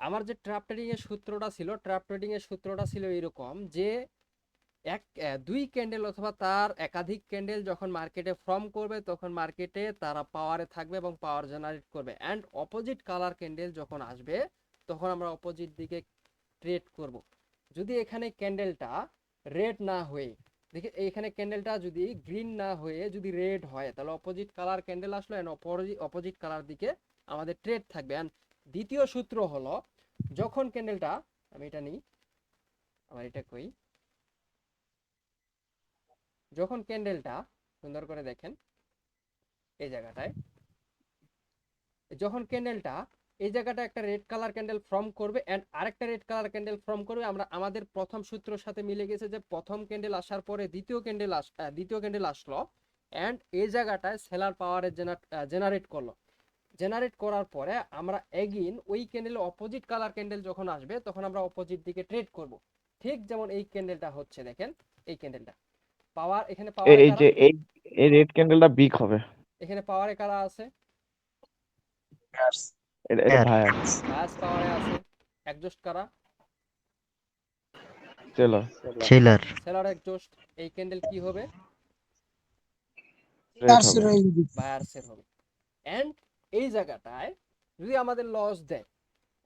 আমার যে trap trading এর সূত্রটা ছিল ট্র্যাপ ট্রেডিং এর সূত্রটা ছিল এরকম যে এক দুই ক্যান্ডেল অথবা তার একাধিক ক্যান্ডেল যখন মার্কেটে ফর্ম করবে, তখন মার্কেটে তারা পাওয়ারে থাকবে এবং পাওয়ার জেনারেট করবে। অ্যান্ড অপোজিট কালার ক্যান্ডেল যখন আসবে, তখন আমরা অপোজিট দিকে ট্রেড করব। যদি এখানে ক্যান্ডেলটা রেড না হয়ে, দেখি এখানে ক্যান্ডেলটা যদি গ্রিন না হয়ে যদি রেড হয়, তাহলে অপোজিট কালার ক্যান্ডেল আসলো অ্যান্ড অপোজিট কালার দিকে আমাদের ট্রেড থাকবে। অ্যান্ড দ্বিতীয় সূত্র হলো, যখন ক্যান্ডেলটা আমি এটা নিই আমার এটা কই, যখন ক্যান্ডেলটা সুন্দর করে দেখেন, এই জায়গাটায়, যখন ক্যান্ডেলটা এই জায়গাটা একটা রেড কালার ক্যান্ডেল ফর্ম করবে এন্ড আরেকটা রেড কালার ক্যান্ডেল ফর্ম করবে, আমরা আমাদের প্রথম সূত্রের সাথে মিলে গেছে যে প্রথম ক্যান্ডেল আসার পরে দ্বিতীয় ক্যান্ডেল আস দ্বিতীয় ক্যান্ডেল আসলো অ্যান্ড এই জায়গাটায় সেলার পাওয়ারে জেনারেট করল। জেনারেট করার পরে আমরা এগিন ওই ক্যান্ডেলের অপোজিট কালার ক্যান্ডেল যখন আসবে তখন আমরা অপোজিট দিকে ট্রেড করব। ঠিক যেমন এই ক্যান্ডেলটা হচ্ছে দেখেন এই ক্যান্ডেলটা পাওয়ার এখানে পাওয়ার এই যে এই এই রেড ক্যান্ডেলটা বিগ হবে। এখানে পাওয়ারে কারা আছে। এটা এটা। ভাইয়া ব্যাস পাওয়ারে আছে একজস্ট কারা। চলো সেলার সেলার একজস্ট এই ক্যান্ডেল কি হবে? বায়ার্সের হবে। এন্ড এই জায়গাটায় যদি আমাদের লস দেয়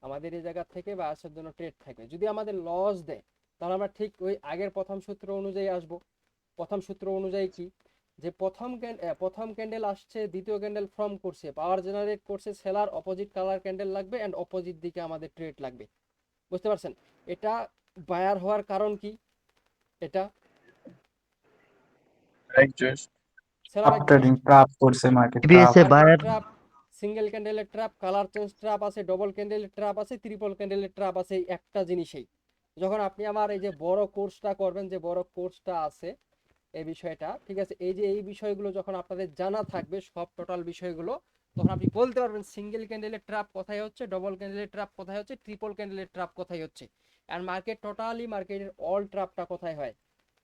আমাদের এই জায়গা থেকে বায়ার্সের জন্য ট্রেড থাকবে যদি আমাদের লস দেয় তাহলে আমরা ঠিক ওই আগের প্রথম সূত্র অনুযায়ী আসব। প্রথম সূত্র অনুযায়ী কি? যে প্রথম প্রথম ক্যান্ডেল আসছে দ্বিতীয় ক্যান্ডেল ফর্ম করছে পাওয়ার জেনারেট করছে সেলার অপোজিট কালার ক্যান্ডেল লাগবে এন্ড অপোজিট দিকে আমাদের ট্রেড লাগবে। বুঝতে পারছেন? এটা বায়ার হওয়ার কারণ কি? এটা সেলার ট্রেডিং ট্রাপ করছে মার্কেট সিঙ্গেল ক্যান্ডেলের ট্র্যাপ কালার চেঞ্জ ট্র্যাপ আছে ডবল ক্যান্ডেলের ট্র্যাপ আছে ট্রিপল ক্যান্ডেলের ট্র্যাপ আছে একটা জিনিসেই। যখন আপনি আমার এই যে বড় কোর্সটা করবেন, যে বড় কোর্সটা আছে এই বিষয়টা, ঠিক আছে? এই যে এই বিষয়গুলো যখন আপনাদের জানা থাকবে, সব টোটাল বিষয়গুলো, তখন আপনি বলতে পারবেন সিঙ্গেল ক্যান্ডেলের ট্র্যাপ কোথায় হচ্ছে ডবল ক্যান্ডেলের ট্র্যাপ কোথায় হচ্ছে ট্রিপল ক্যান্ডেলের ট্র্যাপ কোথায় হচ্ছে? আর মার্কেট টোটালি মার্কেটের অল ট্র্যাপটা কোথায় হয়?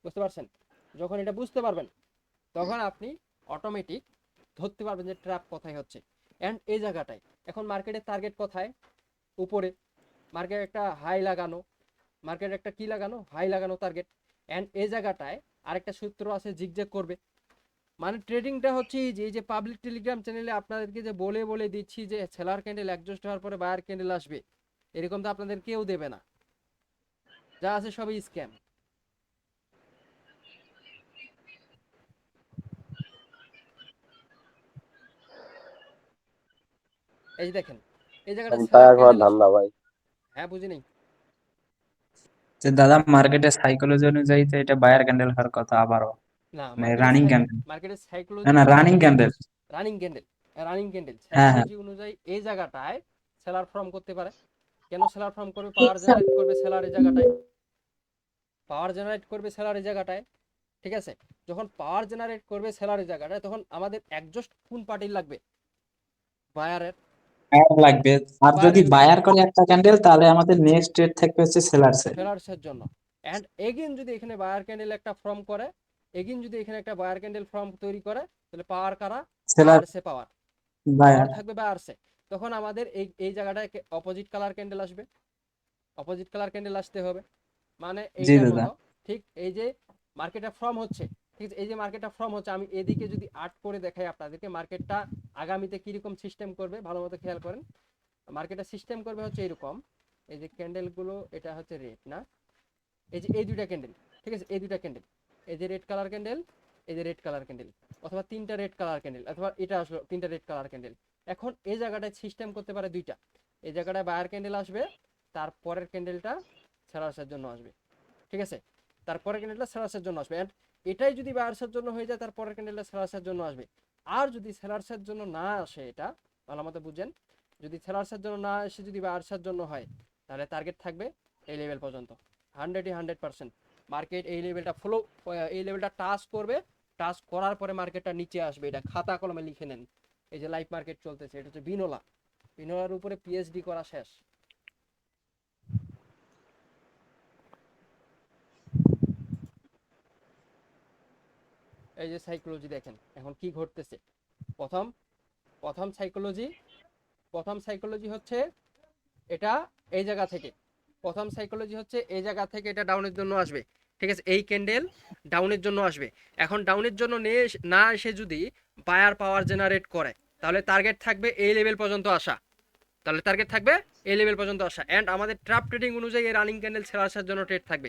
বুঝতে পারছেন? যখন এটা বুঝতে পারবেন, তখন আপনি অটোমেটিক ধরতে পারবেন যে ট্র্যাপ কোথায় হচ্ছে। অ্যান্ড এই জায়গাটায়। এখন মার্কেটের টার্গেট কোথায়? উপরে। মার্কেট একটা হাই লাগানো। মার্কেট একটা কি লাগানো? হাই লাগানো টার্গেট অ্যান্ড এই জায়গাটায় আরেকটা সূত্র আছে জিগজ্যাগ করবে। মানে ট্রেডিংটা হচ্ছে যে, এই যে পাবলিক টেলিগ্রাম চ্যানেলে আপনাদেরকে যে বলে বলে দিচ্ছি যে সেলার ক্যান্ডেল একজস্ট হওয়ার পরে বায়ার ক্যান্ডেল আসবে। এরকম তো আপনাদের কেউ দেবে না। যা আছে সবই স্ক্যাম এই যে দেখেন এই জায়গাটা। ভাই। হ্যাঁ বুঝি নাই যে দাদা মার্কেটের সাইকোলজি অনুযায়ী তো এটা বায়ার ক্যান্ডেল হওয়ার কথা আবারও। না মানে রানিং ক্যান্ডেল মার্কেটের সাইকোলজি না না running candle running candle running candle. Psychology অনুযায়ী এই জায়গাটায় সেলার ফর্ম করতে পারে। কেন সেলার ফর্ম করবে? পাওয়ার জেনারেট করবে সেলার এই জায়গাটায়। পাওয়ার জেনারেট করবে সেলার এই জায়গাটায় ঠিক আছে? যখন পাওয়ার জেনারেট করবে সেলার এই জায়গাটায় তখন আমাদের একজস্ট কোন পার্টির লাগবে? বায়ারের বায়ার লাগবে। আর যদি বায়ার করে একটা ক্যান্ডেল তাহলে আমাদের নেক্সট ট্রেড থাকবে হচ্ছে সেলার্সে সেলার্সের জন্য। অ্যান্ড এগেন যদি এখানে বায়ার ক্যান্ডেল একটা ফর্ম করে এগেন যদি এখানে একটা বায়ার ক্যান্ডেল ফর্ম তৈরি করে তাহলে পাওয়ার কারা? সেলার বায়ারসে পাওয়ার বায়ার থাকবে বায়ারসে তখন আমাদের এই এই জায়গাটায় অপোজিট কালার ক্যান্ডেল আসবে। অপোজিট কালার ক্যান্ডেল আসতে হবে। মানে এইটার মতো ঠিক এই যে মার্কেটটা ফর্ম হচ্ছে ঠিক আছে? এই যে মার্কেটটা ফর্ম হচ্ছে আমি এদিকে যদি আর্ট করে দেখাই আপনাদেরকে মার্কেটটা আগামীতে কীরকম সিস্টেম করবে, ভালো মতো খেয়াল করেন। মার্কেটটা সিস্টেম করবে হচ্ছে এরকম। এই যে ক্যান্ডেলগুলো এটা হচ্ছে রেড না? এই যে এই দুইটা ক্যান্ডেল ঠিক আছে? এই দুইটা ক্যান্ডেল এই যে রেড কালার ক্যান্ডেল এই যে রেড কালার ক্যান্ডেল অথবা তিনটা রেড কালার ক্যান্ডেল অথবা এটা আসলো তিনটা রেড কালার ক্যান্ডেল এখন এই জায়গাটায় সিস্টেম করতে পারে দুইটা। এই জায়গাটায় বায়ার ক্যান্ডেল আসবে তারপরের ক্যান্ডেলটা সেলার্সের জন্য আসবে। ঠিক আছে? তারপরের ক্যান্ডেলটা সেলার্সের জন্য আসবে। অ্যান্ড এটাই যদি বায়ার্সের জন্য হয়ে যায় তারপরের ক্যান্ডেলটা সেলার্সের জন্য আসবে। আর যদি সেলার্সের জন্য না আসে এটা, ভালো মতো বুঝেন। যদি সেলার্সের জন্য না এসে যদি বায়ার্সের জন্য হয়, তাহলে টার্গেট থাকবে এই লেভেল পর্যন্ত। হান্ড্রেডই হান্ড্রেড পার্সেন্ট মার্কেট এই লেভেলটা ফলো এই লেভেলটা টাচ করবে। টাচ করার পরে মার্কেটটা নিচে আসবে। এটা খাতা কলমে লিখে নেন। এই যে লাইভ মার্কেট চলতেছে, এটা হচ্ছে বিনোলা। বিনোলার উপরে পিএইচডি করা শেষ। এই যে সাইকোলজি দেখেন, এখন কি ঘটতেছে? প্রথম প্রথম সাইকোলজি প্রথম সাইকোলজি হচ্ছে এটা এই জায়গা থেকে। প্রথম সাইকোলজি হচ্ছে এই জায়গা থেকে এটা ডাউনের জন্য আসবে। ঠিক আছে? এই ক্যান্ডেল ডাউনের জন্য আসবে। এখন ডাউনের জন্য নিয়ে না এসে যদি বায়ার পাওয়ার জেনারেট করে, তাহলে টার্গেট থাকবে এই লেভেল পর্যন্ত আসা। তাহলে টার্গেট থাকবে এই লেভেল পর্যন্ত আসা। অ্যান্ড আমাদের ট্রাপ ট্রেডিং অনুযায়ী এই রানিং ক্যান্ডেল সেলার্সের জন্য ট্রেড থাকবে।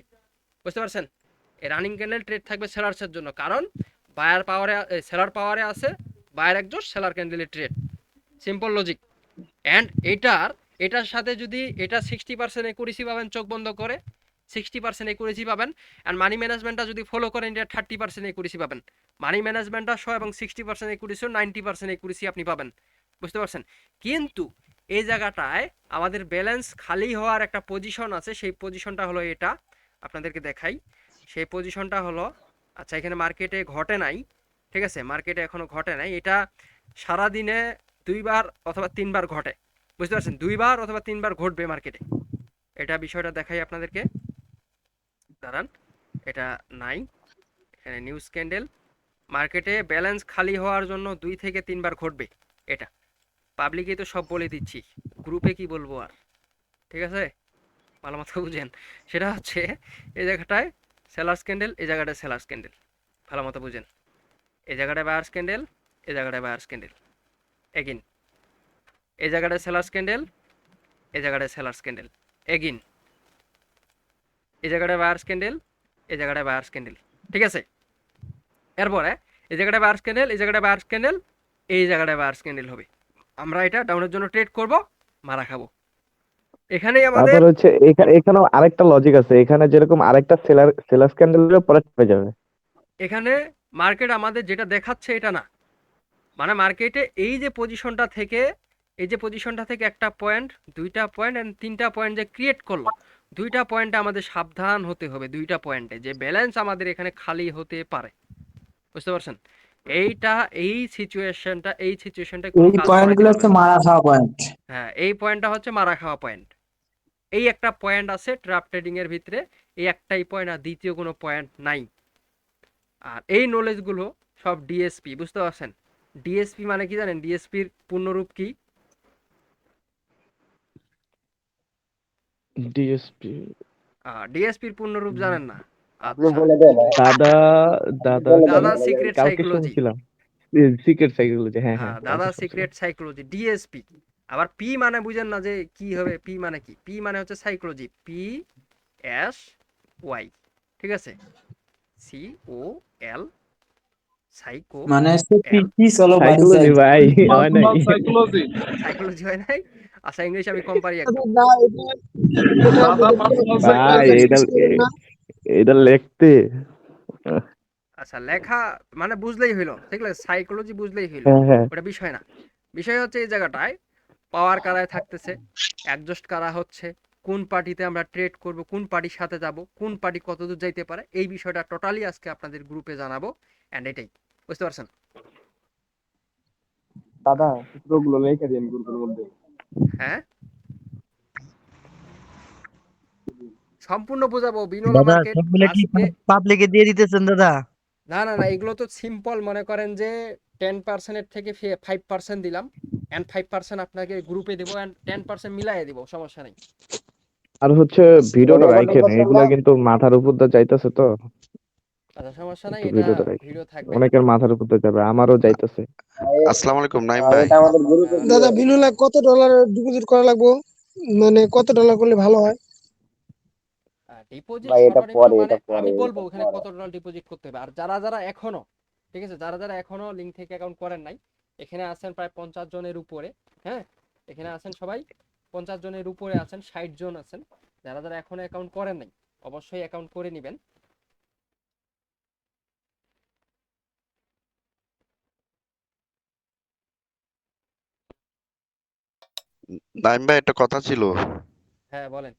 বুঝতে পারছেন? এই রানিং ক্যান্ডেল ট্রেড থাকবে সেলার্সের জন্য। কারণ বায়ার পাওয়ারে সেলার পাওয়ারে আছে বায়ার একজন সেলার ক্যান্ডেলের ট্রেড সিম্পল লজিক অ্যান্ড এটার এটার সাথে যদি এটা সিক্সটি পার্সেন্ট একুরেসি পাবেন, চোখ বন্ধ করে সিক্সটি পার্সেন্ট একুরেসি পাবেন অ্যান্ড মানি ম্যানেজমেন্টটা যদি ফলো করেন, এটা থার্টি পার্সেন্ট একুরেসি পাবেন। মানি ম্যানেজমেন্টটা শো এবং সিক্সটি পার্সেন্ট একুরেসিও নাইনটি পার্সেন্ট একুরেসি আপনি পাবেন। বুঝতে পারছেন? কিন্তু এই জায়গাটায় আমাদের ব্যালেন্স খালি হওয়ার একটা পজিশন আছে, সেই পজিশনটা হলো এটা। আপনাদেরকে দেখাই। সেই পজিশনটা হলো আচ্ছা এখানে মার্কেটে ঘটে নাই, ঠিক আছে? মার্কেটে এখনও ঘটে নাই। এটা সারা দিনে দুইবার অথবা তিনবার ঘটে, বুঝতে পারছেন? দুইবার অথবা তিনবার ঘটবে মার্কেটে এটা বিষয়টা দেখাই আপনাদেরকে। দাঁড়ান, এটা নাই। এখানে নিউজ ক্যান্ডেল মার্কেটে ব্যালেন্স খালি হওয়ার জন্য দুই থেকে তিনবার ঘটবে এটা। পাবলিকে তো সব বলে দিচ্ছি। গ্রুপে কি বলব আর? ঠিক আছে? ভালো মতো বুঝেন। সেটা হচ্ছে, এই জায়গাটায় সেলার্স ক্যান্ডেল এই জায়গাটায় সেলার্স ক্যান্ডেল ভালো মতো বুঝেন এই জায়গাটায় বায়ার্স ক্যান্ডেল এই জায়গাটায় বায়ার্স ক্যান্ডেল এগিন এই জায়গাটায় সেলার্স ক্যান্ডেল এই জায়গাটায় সেলার্স ক্যান্ডেল এগিন এই জায়গাটায় বায়ার্স ক্যান্ডেল এই জায়গাটায় বায়ার্স ক্যান্ডেল ঠিক আছে এরপরে এই জায়গাটায় বায়ার্স ক্যান্ডেল এই জায়গাটায় বায়ার্স ক্যান্ডেল এই জায়গাটায় বায়ার্স ক্যান্ডেল হবে আমরা এটা ডাউনের জন্য ট্রেড করব মারা খাব এখানেই আমাদের তারপর হচ্ছে এখানে এখানেও আরেকটা লজিক আছে। এখানে যেরকম আরেকটা সেলার সেলার্স ক্যান্ডেল পরে হয়ে যাবে। এখানে মার্কেট আমাদের যেটা দেখাচ্ছে এটা না। মানে মার্কেটে এই যে পজিশনটা থেকে এই যে পজিশনটা থেকে একটা পয়েন্ট দুইটা পয়েন্ট এন্ড তিনটা পয়েন্ট যে ক্রিয়েট করল দুইটা পয়েন্টে আমাদের সাবধান হতে হবে দুইটা পয়েন্টে যে ব্যালেন্স আমাদের এখানে খালি হতে পারে। বুঝতে পারছেন? এইটা এই সিচুয়েশনটা এই সিচুয়েশনটা এই পয়েন্টগুলো হচ্ছে মারা খাওয়া পয়েন্ট হ্যাঁ এই পয়েন্টটা হচ্ছে মারা খাওয়া পয়েন্ট এই একটা পয়েন্ট আছে ট্র্যাপ ট্রেডিং এর ভিতরে এই একটাই পয়েন্ট আর দ্বিতীয় কোনো পয়েন্ট নাই। আর এই নলেজগুলো সব ডিএসপি বুঝতে পারছেন? ডিএসপি মানে কি জানেন? ডিএসপির পূর্ণরূপ কি? ডিএসপি ডিএসপির পূর্ণরূপ জানেন না? আপনি আচ্ছা। বলে দেন। দাদা দাদা দাদা সিক্রেট সাইকোলজি সিক্রেট সাইকোলজি হ্যাঁ হ্যাঁ হ্যাঁ দাদা সিক্রেট সাইকোলজি ডিএসপি আবার পি মানে বুঝেন না যে কি হবে পি মানে কি? পি মানে হচ্ছে সাইকোলজি পি এস ওয়াই ঠিক আছে? সি ও এল সাইকো মানে কি কি চলো সাইকোলজি ভাই হয় নাই। সাইকোলজি হয় নাই? আচ্ছা ইংলিশ আমি কম পারি একদম ভাই এটা এটা লিখতে। আচ্ছা লেখা মানে বুঝলেই হইল ঠিক আছে? সাইকোলজি বুঝলেই হইল হ্যাঁ হ্যাঁ। ওটা বিষয় না। বিষয় হচ্ছে এই জায়গাটায় পাওয়ার কারায় থাকতেছে। অ্যাডজাস্ট কারা হচ্ছে কোন পার্টিতে আমরা ট্রেড করব কোন পার্টির সাথে যাব কোন পার্টি কতদূর যাইতে পারে এই বিষয়টা টোটালি আজকে আপনাদের গ্রুপে জানাব অ্যান্ড এটাই। বুঝতে পারছেন? দাদা সূত্রগুলো লিখে দিন গ্রুপের মধ্যে। হ্যাঁ? সম্পূর্ণ বোঝাবো বিনোলা দাদা মার্কেট পাবলিকে দিয়ে দিতেছেন দাদা? না না না এগুলো তো সিম্পল মনে করেন যে টেন পার্সেন্টের থেকে ফাইভ পার্সেন্ট দিলাম। অ্যান্ড ফাইভ পার্সেন্ট আপনাকে গ্রুপে দেবো অ্যান্ড টেন পার্সেন্ট মিলাই দেবো সমস্যা নেই। আর হচ্ছে ভিডিওটা রাখেন এগুলা কিন্তু মাথার উপর দিয়ে যাইতেছে তো। আচ্ছা সমস্যা নাই এটা ভিডিও থাকবে। অনেকের মাথার উপর দিয়ে যাবে আমারও যাইতেছে। আসসালামু আলাইকুম নাইম ভাই। এটা আমাদের গ্রুপে দাদা বিনুলা কত ডলার ডিপোজিট করা লাগবে? মানে কত ডলার করলে ভালো হয়? ডিপোজিট ভাই, এটা পরে, এটা আমি বলব ওখানে কত ডলার ডিপোজিট করতে হবে। আর যারা যারা এখনও ঠিক আছে যারা যারা এখনও লিঙ্ক থেকে অ্যাকাউন্ট করেন নাই এখানে আছেন প্রায় পঞ্চাশ জনের উপরে হ্যাঁ? এখানে আছেন সবাই পঞ্চাশ জনের উপরে আছেন ষাট জন আছেন। যারা যারা এখনও অ্যাকাউন্ট করেন নাই অবশ্যই অ্যাকাউন্ট করে নেবেন। নাইম ভাই একটা কথা ছিল। হ্যাঁ বলেন।